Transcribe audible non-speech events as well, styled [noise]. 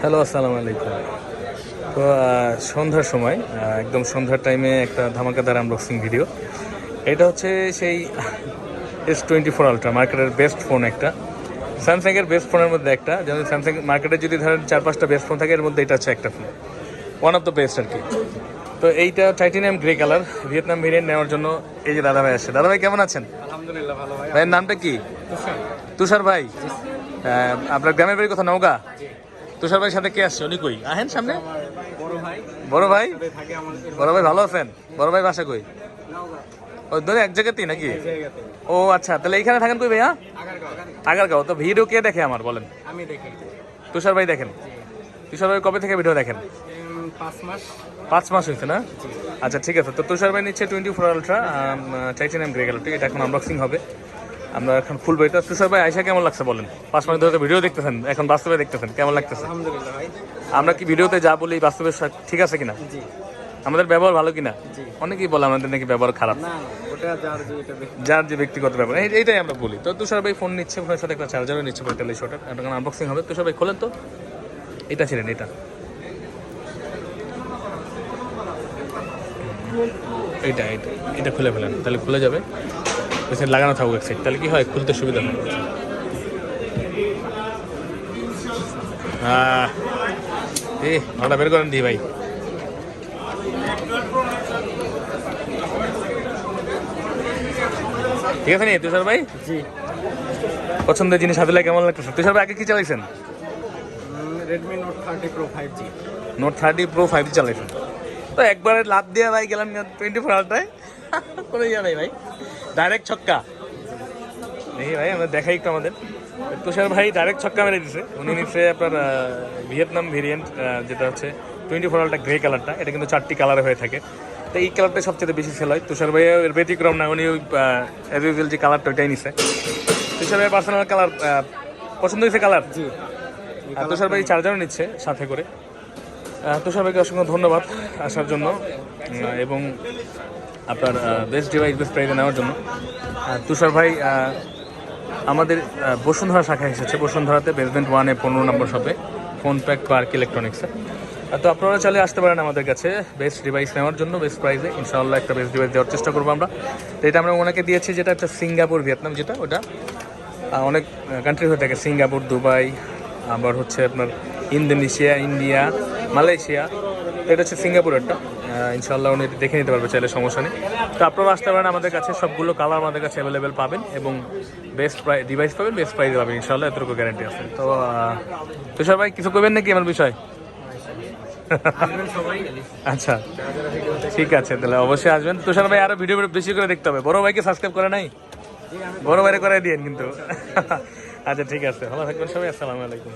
Hello আসসালামু আলাইকুম। তো সন্ধ্যার সময় একদম সন্ধ্যার টাইমে একটা ধামাকাদার আনবক্সিং ভিডিও এটা হচ্ছে সেই এস টোয়েন্টি ফোর আলট্রা মার্কেটের বেস্ট ফোন একটা। স্যামসাংয়ের বেস্ট ফোনের মধ্যে একটা যেমন স্যামসাং মার্কেটে যদি ধরেন চার পাঁচটা বেস্ট ফোন থাকে এর মধ্যে এটা হচ্ছে একটা phone one of the best আর কি। তো এইটা titanium grey colour Vietnam variant নেওয়ার জন্য এই যে দাদা ভাই আসছে। দাদা ভাই কেমন আছেন? আলহামদুলিল্লাহ ভালো ভাই। ভাইয়ের নামটা কি? তুষার। ভাই। আপনার গ্রামের বাড়ি কোথাও নৌকা তুষার ভাইয়ের সাথে কে আসছে? উনি কই? আহেন সামনে? বড় ভাই। বড় ভাই? ভালো আছেন? বড় ভাই বাসা কই? ওই ধরে এক জায়গাতেই নাকি? ও আচ্ছা তাহলে এইখানে থাকেন কই ভাইয়া? আগারগাঁও তো ভিডিও কে দেখে আমার বলেন? আমি দেখি। তুষার ভাই দেখেন? তুষার ভাই কবে থেকে ভিডিও দেখেন? পাঁচ মাস। পাঁচ মাস হয়েছে না? আচ্ছা ঠিক আছে। তো তুষার ভাই নিচ্ছে twenty four ultra titanium grey কালারটি। এটা এখন আনবক্সিং হবে। আমরা এখন ফুল বইটা তুষার ভাই আয়সা কেমন লাগছে বলেন? পাঁচ মাস ধরে ভিডিও দেখতেছেন এখন বাস্তবে দেখতেছেন কেমন লাগতেছে? আমরা কি ভিডিওতে যা বলি বাস্তবে ঠিক আছে কিনা? আমাদের ব্যবহার ভালো কিনা। অনেকেই বলে আমাদের নাকি ব্যবহার খারাপ। ওটা যার যে এটা ব্যক্তিগত ব্যাপার। এই- এইটাই আমরা বলি। তো তুষার ভাই ফোন নিচ্ছে ফোনের সাথে একটা চার্জারও নিচ্ছে পঁয়তাল্লিশ ওটার একটা আনবক্সিং হবে। তুষার ভাই খোলেন তো। এটা ছিলেন এটা। এইটা এইটা এটা খুলে ফেলেন তাহলে খুলে যাবে। Side লাগানো থাকুক এক সাইড তাহলে কি হয়? খুলতে সুবিধা হয়। আহ, এ ওটা বের করেন দি ভাই। ঠিক আছে নি তুষার ভাই? জি। পছন্দের জিনিস হাতে লাগে কেমন লাগতেছে? তুষার ভাই আগে কি চালাইছেন? Redmi Note thirty pro five G Note thirty pro five G চালাইছেন। তো একবারে লাভ দিয়ে ভাই গেলাম টোয়েন্টি ফোর আওয়ারটায় কোনো ইয়া নাই ভাই। ডাইরেক্ট ছক্কা। দেখি ভাই আমরা দেখাই একটু আমাদের। তুষার ভাই ডাইরেক্ট ছক্কা মেরে দিছে। উনি নিচ্ছে আপনার ভিয়েতনাম ভেরিয়েন্ট যেটা হচ্ছে টোয়েন্টি ফোর আওয়ারটা গ্রে কালারটা এটা কিন্তু চারটি কালারে হয়ে থাকে। তো এই কালারটাই সবচেয়ে বেশি সেল হয়। তুষার ভাই এর ব্যতিক্রম না উনি ওই অ্যাজ ইউজুয়াল যে কালারটা ওইটাই নিছে। তুষার ভাই পার্সোনাল কালার পছন্দ হয়েছে কালার জি। তুষার ভাই চার্জারও নিচ্ছে সাথে করে। ভাইকে অসংখ্য ধন্যবাদ আসার জন্য এবং আপনার বেস্ট ডিভাইস বেস্ট প্রাইজে নেওয়ার জন্য। তুষার ভাই আমাদের বসুন্ধরা শাখায় এসেছে, বসুন্ধরাতে বেসমেন্ট ওয়ানে পনেরো নম্বর শপে ফোন প্যাক পার্ক ইলেকট্রনিক্সে তো আপনারা চাইলে আসতে পারেন আমাদের কাছে বেস্ট ডিভাইস নেওয়ার জন্য বেস্ট প্রাইসে ইনশাআল্লাহ একটা বেস্ট ডিভাইস দেওয়ার চেষ্টা করব আমরা। তো এটা আমরা ওনাকে দিয়েছি, যেটা একটা সিঙ্গাপুর, ভিয়েতনাম যেটা, ওটা অনেক কান্ট্রি হয়ে থাকে, সিঙ্গাপুর, দুবাই, আবার হচ্ছে আপনার ইন্দোনেশিয়া ইন্ডিয়া মালয়েশিয়া এটা হচ্ছে সিঙ্গাপুরেরটা। আহ, ইনশাআল্লাহ উনি দেখে নিতে পারবে চাইলে সমস্যা নেই। তো আপনারা আসতে পারেন আমাদের কাছে সবগুলো কালার আমাদের কাছে অ্যাভেলেবেল পাবেন এবং বেস্ট প্রাইস ডিভাইস পাবেন বেস্ট প্রাইস পাবেন ইনশাল্লাহ এতটুকু গ্যারান্টি আছে। তো তো সবাই কিছু করবেন নাকি আমার বিষয়? [laughs] আচ্ছা ঠিক আছে তাহলে অবশ্যই আসবেন। তুষার ভাই আরও ভিডিও বেশি করে দেখতে হবে। বড় ভাইকে সাবস্ক্রাইব করে নাই? বড় ভাইরে করে দিয়েন কিন্তু। [laughs] আচ্ছা ঠিক আছে ভালো থাকবেন সবাই আসসালামু আলাইকুম।